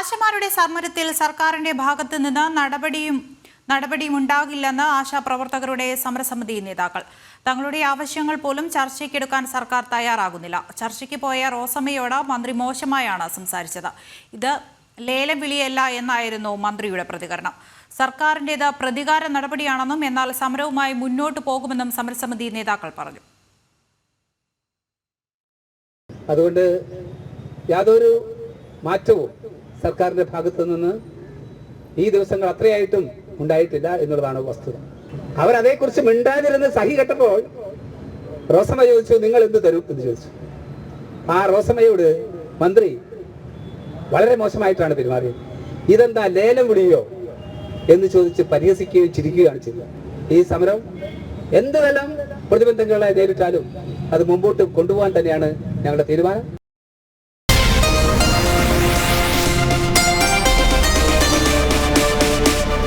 ആശമാരുടെ സമരത്തിൽ സർക്കാരിന്റെ ഭാഗത്തു നിന്ന് നടപടിയും നടപടിയും ഉണ്ടാകില്ലെന്ന് ആശാപ്രവർത്തകരുടെ സമരസമിതി നേതാക്കൾ. തങ്ങളുടെ ആവശ്യങ്ങൾ പോലും ചർച്ചയ്ക്കെടുക്കാൻ സർക്കാർ തയ്യാറാകുന്നില്ല. ചർച്ചയ്ക്ക് പോയ റോസമ്മയോട് മന്ത്രി മോശമായാണ് സംസാരിച്ചത്. ഇത് ലേലം വിളിയല്ല എന്നായിരുന്നു മന്ത്രിയുടെ പ്രതികരണം. സർക്കാരിന്റേത് പ്രതികാര നടപടിയാണെന്നും എന്നാൽ സമരവുമായി മുന്നോട്ട് പോകുമെന്നും സമരസമിതി നേതാക്കൾ പറഞ്ഞു. അതുകൊണ്ട് യാതൊരു മാറ്റവും സർക്കാരിന്റെ ഭാഗത്തു നിന്ന് ഈ ദിവസങ്ങൾ അത്രയായിട്ടും ഉണ്ടായിട്ടില്ല എന്നുള്ളതാണ് വസ്തുത. അവരതേക്കുറിച്ച് മിണ്ടാതിരുന്ന് സഹി കെട്ടപ്പോൾ റോസമ്മ ചോദിച്ചു നിങ്ങൾ എന്ത് തരും? എന്ന് ചോദിച്ചു. ആ റോസമ്മയോട് മന്ത്രി വളരെ മോശമായിട്ടാണ് പെരുമാറിയത്. ഇതെന്താ ലേലം വിളിയോ? എന്ന് ചോദിച്ച് പരിഹസിക്കുകയും ചിരിക്കുകയാണ് ചെയ്തത്. ഈ സമരം എന്തെല്ലാം പ്രതിബന്ധങ്ങളെ നേരിട്ടാലും അത് മുമ്പോട്ട് കൊണ്ടുപോകാൻ തന്നെയാണ് ഞങ്ങളുടെ തീരുമാനം.